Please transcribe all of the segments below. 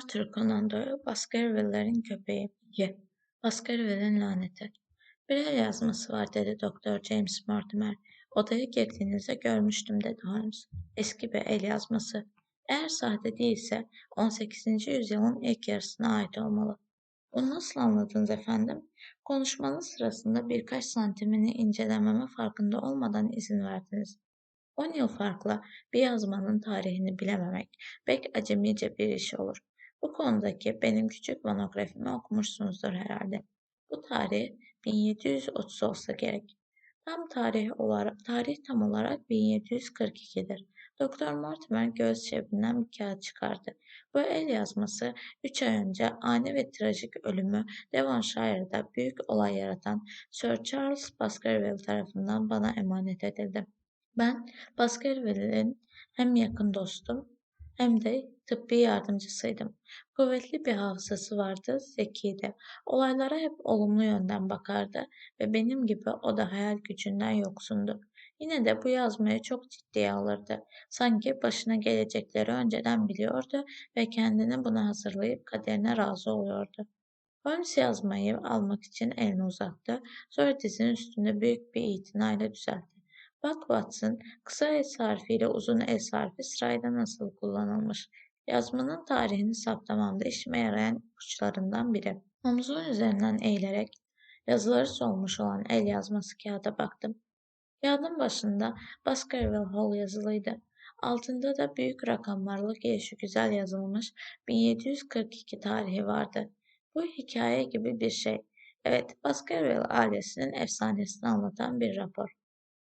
Arthur Conan Doyle, Baskerville'lerin köpeği. 2. Baskerville'in laneti. Bir el yazması var dedi Doktor James Mortimer. Odaya girdiğinizde görmüştüm dedi Holmes. Eski bir el yazması. Eğer sahte değilse 18. yüzyılın ilk yarısına ait olmalı. Bunu nasıl anladınız efendim? Konuşmanın sırasında birkaç santimini incelememe farkında olmadan izin verdiniz. On yıl farkla bir yazmanın tarihini bilememek pek acemice bir iş olur. Bu konudaki benim küçük monografimi okumuşsunuzdur herhalde. Bu tarih 1730 olsa gerek. Tam tarih olarak, tarih tam olarak 1742'dir. Doktor Mortimer göğüs cebinden bir kağıt çıkardı. Bu el yazması üç ay önce ani ve trajik ölümü Devonshire'da büyük olay yaratan Sir Charles Baskerville tarafından bana emanet edildi. Ben Baskerville'in hem yakın dostum hem de tıbbi yardımcısıydım. Kuvvetli bir hafızası vardı, zekiydi. Olaylara hep olumlu yönden bakardı ve benim gibi o da hayal gücünden yoksundu. Yine de bu yazmayı çok ciddiye alırdı. Sanki başına gelecekleri önceden biliyordu ve kendini buna hazırlayıp kaderine razı oluyordu. Holmes yazmayı almak için elini uzattı. Sonra dizinin üstünde büyük bir itinayla düzeltti. Bak Watson, kısa es harfiyle uzun es harfi sırayla nasıl kullanılmış. Yazmanın tarihini saptamamda işime yarayan ipuçlarından biri. Omzun üzerinden eğilerek yazıları solmuş olan el yazması kağıda baktım. Kağıdın başında Baskerville Hall yazılıydı. Altında da büyük rakamlarla gelişi güzel yazılmış 1742 tarihi vardı. Bu hikaye gibi bir şey. Evet, Baskerville ailesinin efsanesini anlatan bir rapor.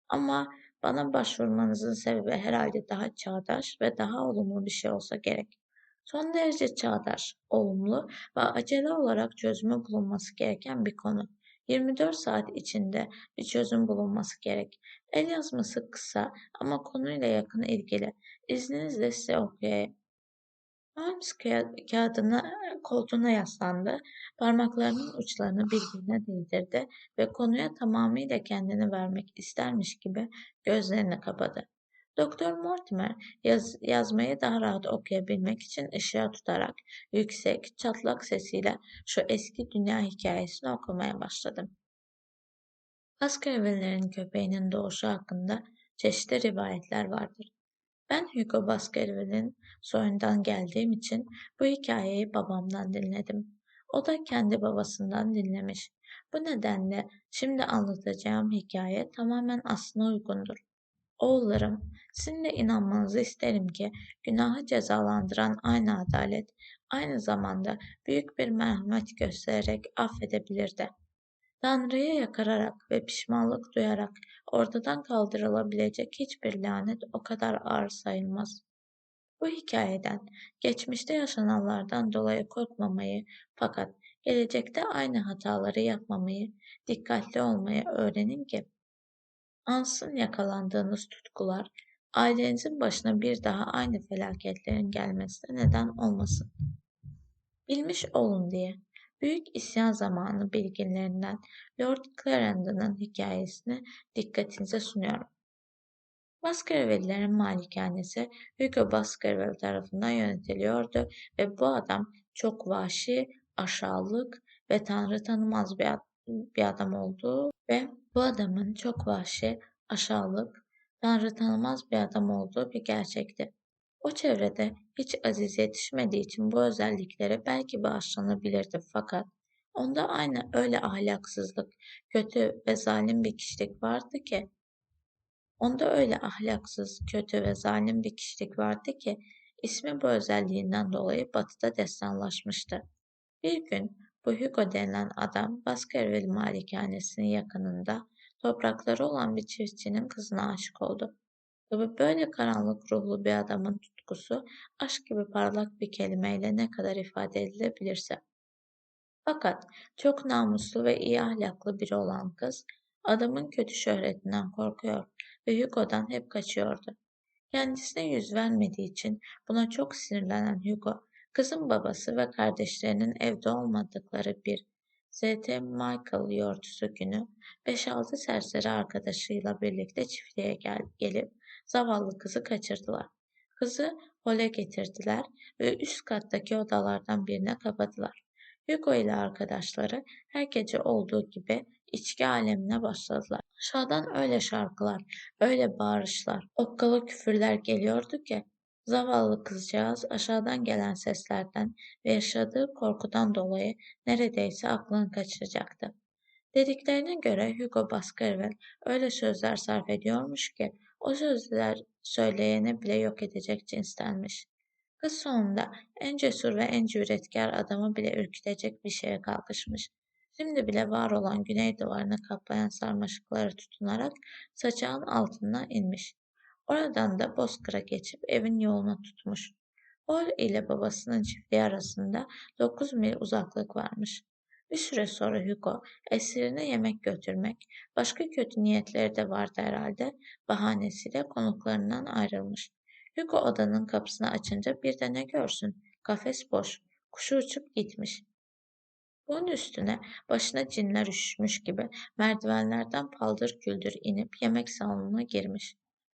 Ama bana başvurmanızın sebebi herhalde daha çağdaş ve daha olumlu bir şey olsa gerek. Son derece çağdaş, olumlu ve acele olarak çözümü bulunması gereken bir konu. 24 saat içinde bir çözüm bulunması gerek. El yazması kısa ama konuyla yakın ilgili. İzninizle size okuyayım. Holmes kağıdına, koltuğuna yaslandı, parmaklarının uçlarını birbirine değdirdi ve konuya tamamıyla kendini vermek istermiş gibi gözlerini kapadı. Doktor Mortimer yaz, yazmayı daha rahat okuyabilmek için ışığa tutarak yüksek, çatlak sesiyle şu eski dünya hikayesini okumaya başladım. Baskerville'lerin köpeğinin doğuşu hakkında çeşitli rivayetler vardır. Ben Hugo Baskerville'in soyundan geldiğim için bu hikayeyi babamdan dinledim. O da kendi babasından dinlemiş. Bu nedenle şimdi anlatacağım hikaye tamamen aslına uygundur. Oğullarım, sizin de inanmanızı isterim ki günahı cezalandıran aynı adalet, aynı zamanda büyük bir merhamet göstererek affedebilir de. Tanrı'ya yakararak ve pişmanlık duyarak ortadan kaldırılabilecek hiçbir lanet o kadar ağır sayılmaz. Bu hikayeden, geçmişte yaşananlardan dolayı korkmamayı fakat gelecekte aynı hataları yapmamayı, dikkatli olmayı öğrenin ki ansın yakalandığınız tutkular ailenizin başına bir daha aynı felaketlerin gelmesine neden olmasın. Bilmiş olun diye Büyük İsyan Zamanı bilginlerinden Lord Clarendon'ın hikayesini dikkatinize sunuyorum. Baskerville'lerin malikanesi Hugo Baskerville tarafından yönetiliyordu ve bu adam çok vahşi, aşağılık ve tanrı tanımaz bir, ad bir adam olduğu ve bu adamın çok vahşi, aşağılık, tanrı tanımaz bir adam olduğu bir gerçekti. O çevrede hiç Aziz yetişmediği için bu özellikleri belki bağışlanabilirdi fakat onda aynı öyle ahlaksızlık, kötü ve zalim bir kişilik vardı ki onda öyle ahlaksız, kötü ve zalim bir kişilik vardı ki ismi bu özelliğinden dolayı batıda destanlaşmıştı. Bir gün bu Hugo denilen adam Baskerville malikanesinin yakınında toprakları olan bir çiftçinin kızına aşık oldu. Tabi böyle karanlık ruhlu bir adamın tutkusu aşk gibi parlak bir kelimeyle ne kadar ifade edilebilirse. Fakat çok namuslu ve iyi ahlaklı biri olan kız adamın kötü şöhretinden korkuyor ve Hugo'dan hep kaçıyordu. Kendisine yüz vermediği için buna çok sinirlenen Hugo, kızın babası ve kardeşlerinin evde olmadıkları bir St. Michael yortusu günü 5-6 serseri arkadaşıyla birlikte çiftliğe gel gelip zavallı kızı kaçırdılar. Kızı hole getirdiler ve üst kattaki odalardan birine kapadılar. Hugo ile arkadaşları her gece olduğu gibi içki alemine başladılar. Aşağıdan öyle şarkılar, öyle bağırışlar, okkalı küfürler geliyordu ki zavallı kızcağız aşağıdan gelen seslerden ve yaşadığı korkudan dolayı neredeyse aklını kaçıracaktı. Dediklerine göre Hugo Baskerville öyle sözler sarf ediyormuş ki o sözler söyleyeni bile yok edecek cinstenmiş. Kız sonunda en cesur ve en cüretkar adamı bile ürkütecek bir şeye kalkışmış. Şimdi bile var olan güney duvarını kaplayan sarmaşıklara tutunarak saçağın altına inmiş. Oradan da Bozkır'a geçip evin yolunu tutmuş. Hall ile babasının çiftliği arasında dokuz mil uzaklık varmış. Bir süre sonra Hugo esirine yemek götürmek, başka kötü niyetleri de vardı herhalde, bahanesiyle konuklarından ayrılmış. Hugo odanın kapısını açınca bir de ne görsün, kafes boş, kuşu uçup gitmiş. Bunun üstüne başına cinler üşüşmüş gibi merdivenlerden paldır küldür inip yemek salonuna girmiş.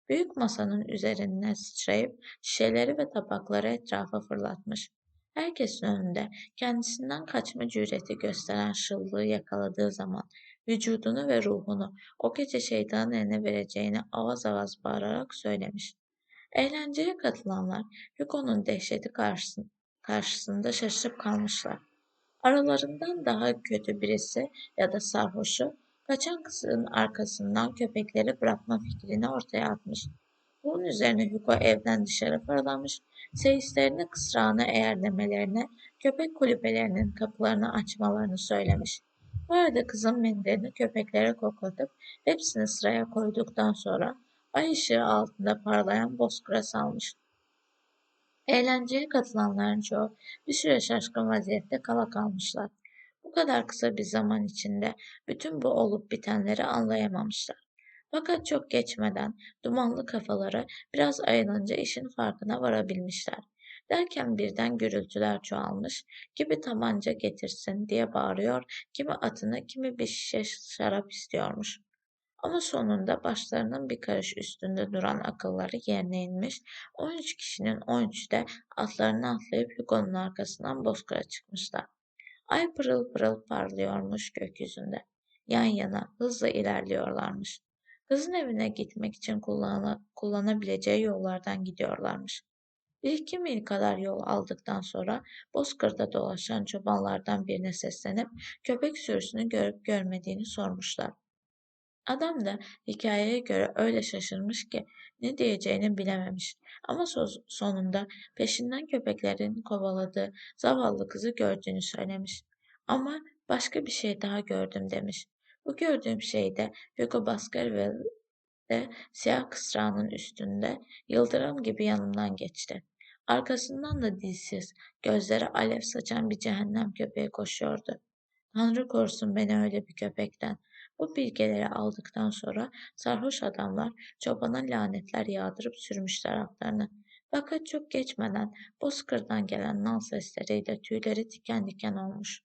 Büyük masanın üzerine sıçrayıp şişeleri ve tabakları etrafa fırlatmış. Herkesin önünde kendisinden kaçma cüreti gösteren şıllığı yakaladığı zaman vücudunu ve ruhunu o gece şeytanın eline vereceğini avaz avaz bağırarak söylemiş. Eğlenceye katılanlar Hugo'nun dehşeti karşısında şaşırıp kalmışlar. Aralarından daha kötü birisi ya da sarhoşu kaçan kızın arkasından köpekleri bırakma fikrini ortaya atmış. Bunun üzerine Hugo evden dışarı fırlamış, seyislerini kısrağına eğerlemelerini, köpek kulübelerinin kapılarını açmalarını söylemiş. Bu arada kızın mendilini köpeklere koklatıp hepsini sıraya koyduktan sonra ay ışığı altında parlayan bozkıra salmış. Eğlenceye katılanların çoğu bir süre şaşkın vaziyette kala kalmışlar. Bu kadar kısa bir zaman içinde bütün bu olup bitenleri anlayamamışlar. Fakat çok geçmeden dumanlı kafaları biraz ayılınca işin farkına varabilmişler. Derken birden gürültüler çoğalmış, gibi tabanca getirsin diye bağırıyor, kimi atını, kimi bir şişe şarap istiyormuş. Ama sonunda başlarının bir karış üstünde duran akılları yerine inmiş, 13 kişinin 13'ü de atlarını atlayıp Hugo'nun arkasından bozkıra çıkmışlar. Ay pırıl pırıl parlıyormuş gökyüzünde. Yan yana hızla ilerliyorlarmış. Kızın evine gitmek için kullan kullanabileceği yollardan gidiyorlarmış. Bir iki mil kadar yol aldıktan sonra Bozkır'da dolaşan çobanlardan birine seslenip köpek sürüsünü görüp görmediğini sormuşlar. Adam da hikayeye göre öyle şaşırmış ki ne diyeceğini bilememiş. Ama sonunda peşinden köpeklerin kovaladığı zavallı kızı gördüğünü söylemiş. Ama başka bir şey daha gördüm demiş. Bu gördüğüm şey de Hugo Baskerville'de siyah kısrağının üstünde yıldırım gibi yanımdan geçti. Arkasından da dilsiz, gözleri alev saçan bir cehennem köpeği koşuyordu. Tanrı korusun beni öyle bir köpekten. Bu bilgileri aldıktan sonra sarhoş adamlar çobana lanetler yağdırıp sürmüşler atlarını. Fakat çok geçmeden bozkırdan gelen nal sesleriyle tüyleri diken diken olmuş.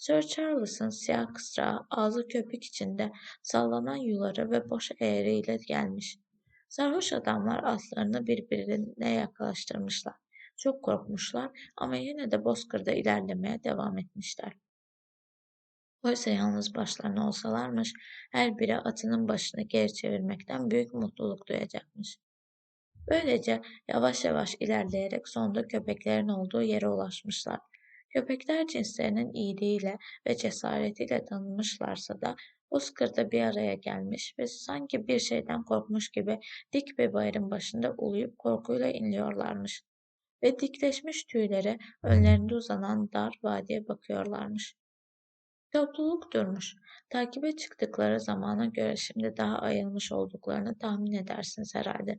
Sir Charles'ın siyah kısrağı ağzı köpük içinde sallanan yuları ve boş eğriyle gelmiş. Sarhoş adamlar atlarını birbirine yaklaştırmışlar. Çok korkmuşlar ama yine de bozkırda ilerlemeye devam etmişler. Oysa yalnız başlarına olsalarmış, her biri atının başını geri çevirmekten büyük mutluluk duyacakmış. Böylece yavaş yavaş ilerleyerek sonunda köpeklerin olduğu yere ulaşmışlar. Köpekler cinslerinin iyiliğiyle ve cesaretiyle tanınmışlarsa da Bozkır'da bir araya gelmiş ve sanki bir şeyden korkmuş gibi dik bir bayırın başında uluyup korkuyla inliyorlarmış. Ve dikleşmiş tüyleri önlerinde uzanan dar vadiye bakıyorlarmış. Topluluk durmuş. Takibe çıktıkları zamana göre şimdi daha ayılmış olduklarını tahmin edersiniz herhalde.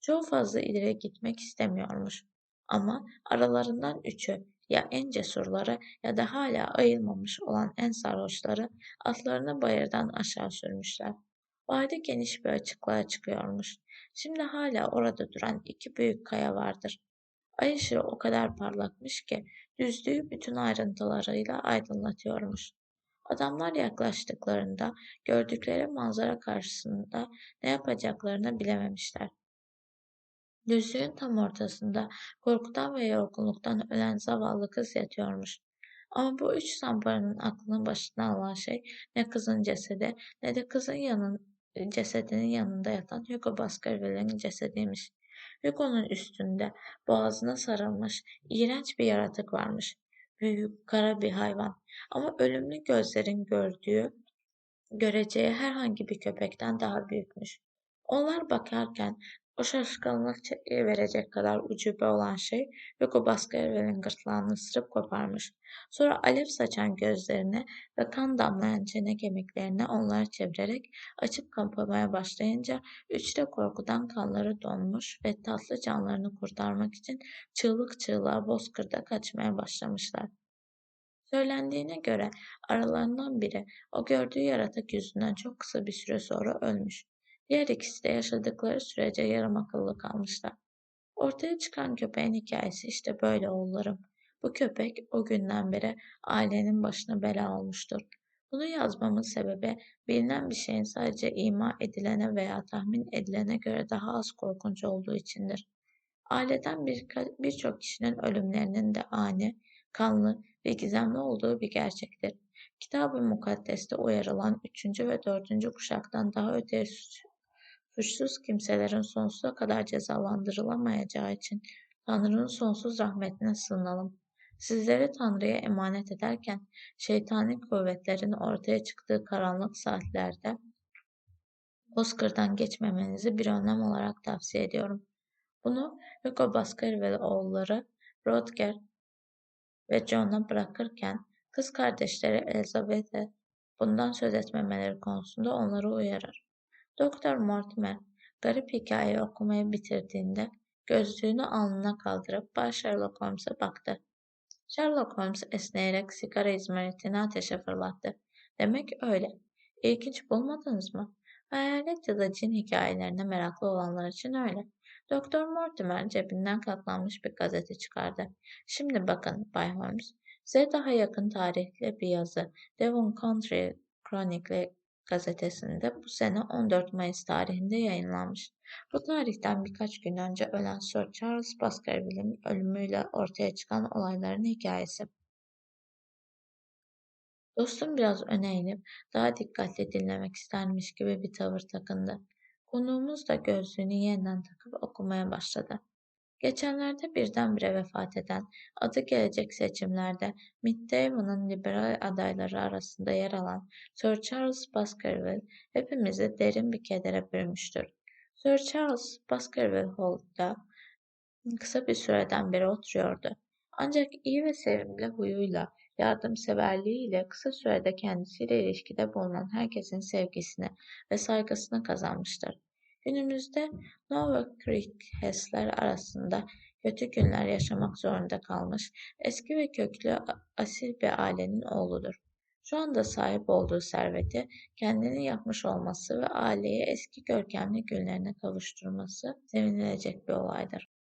Çok fazla ileri gitmek istemiyormuş. Ama aralarından üçü ya en cesurları ya da hala ayılmamış olan en sarhoşları atlarını bayırdan aşağı sürmüşler. Vadi geniş bir açıklığa çıkıyormuş. Şimdi hala orada duran iki büyük kaya vardır. Ay ışığı o kadar parlakmış ki düzlüğü bütün ayrıntılarıyla aydınlatıyormuş. Adamlar yaklaştıklarında gördükleri manzara karşısında ne yapacaklarını bilememişler. Düzlüğün tam ortasında korkudan ve yorgunluktan ölen zavallı kız yatıyormuş. Ama bu üç zamparanın aklını başına alan şey ne kızın cesedi ne de kızın yanın, cesedinin yanında yatan Hugo Baskerville'in cesediymiş. Hugo'nun üstünde boğazına sarılmış iğrenç bir yaratık varmış. Büyük, kara bir hayvan. Ama ölümlü gözlerin gördüğü, göreceği herhangi bir köpekten daha büyükmüş. Onlar bakarken o şaşkınlık verecek kadar ucube olan şey Hugo Baskerville'in gırtlağını ısırıp koparmış. Sonra alev saçan gözlerini ve kan damlayan çene kemiklerini onları çevirerek açıp kapamaya başlayınca üçü de korkudan kanları donmuş ve tatlı canlarını kurtarmak için çığlık çığlığa bozkırda kaçmaya başlamışlar. Söylendiğine göre aralarından biri o gördüğü yaratık yüzünden çok kısa bir süre sonra ölmüş. Diğer ikisi de yaşadıkları sürece yarım akıllı kalmışlar. Ortaya çıkan köpeğin hikayesi işte böyle oğullarım. Bu köpek o günden beri ailenin başına bela olmuştur. Bunu yazmamın sebebi bilinen bir şeyin sadece ima edilene veya tahmin edilene göre daha az korkunç olduğu içindir. Aileden birçok kişinin ölümlerinin de ani, kanlı ve gizemli olduğu bir gerçektir. Kitab-ı Mukaddes'te uyarılan üçüncü ve dördüncü kuşaktan daha öteye suçsuz kimselerin sonsuza kadar cezalandırılamayacağı için Tanrı'nın sonsuz rahmetine sığınalım. Sizleri Tanrı'ya emanet ederken şeytani kuvvetlerin ortaya çıktığı karanlık saatlerde Oscar'dan geçmemenizi bir önlem olarak tavsiye ediyorum. Bunu Hugo Baskerville oğulları Rodger ve John'a bırakırken kız kardeşleri Elizabeth'e bundan söz etmemeleri konusunda onları uyarır. Doktor Mortimer garip hikayeyi okumayı bitirdiğinde gözlüğünü alnına kaldırıp Bay Sherlock Holmes'e baktı. Sherlock Holmes esneyerek sigara izmaritini ateşe fırlattı. Demek öyle. İlginç bulmadınız mı? Hayalet ya da cin hikayelerine meraklı olanlar için öyle. Doktor Mortimer cebinden katlanmış bir gazete çıkardı. Şimdi bakın Bay Holmes, size daha yakın tarihli bir yazı Devon Country Chronicle gazetesinde bu sene 14 Mayıs tarihinde yayınlanmış. Bu tarihten birkaç gün önce ölen Sir Charles Baskerville'in ölümüyle ortaya çıkan olayların hikayesi. Dostum biraz öne eğilip daha dikkatli dinlemek istermiş gibi bir tavır takındı. Konuğumuz da gözlüğünü yeniden takıp okumaya başladı. Geçenlerde birdenbire vefat eden, adı gelecek seçimlerde Mitt Damon'ın liberal adayları arasında yer alan Sir Charles Baskerville hepimizi derin bir kedere bürümüştür. Sir Charles Baskerville Hall'da kısa bir süreden beri oturuyordu. Ancak iyi ve sevimli huyuyla, yardımseverliğiyle kısa sürede kendisiyle ilişkide bulunan herkesin sevgisini ve saygısını kazanmıştır. Günümüzde Hess'ler arasında kötü günler yaşamak zorunda kalmış eski ve köklü asil bir ailenin oğludur. Şu anda sahip olduğu serveti kendini yapmış olması ve aileyi eski görkemli günlerine kavuşturması sevinilecek bir olaydır.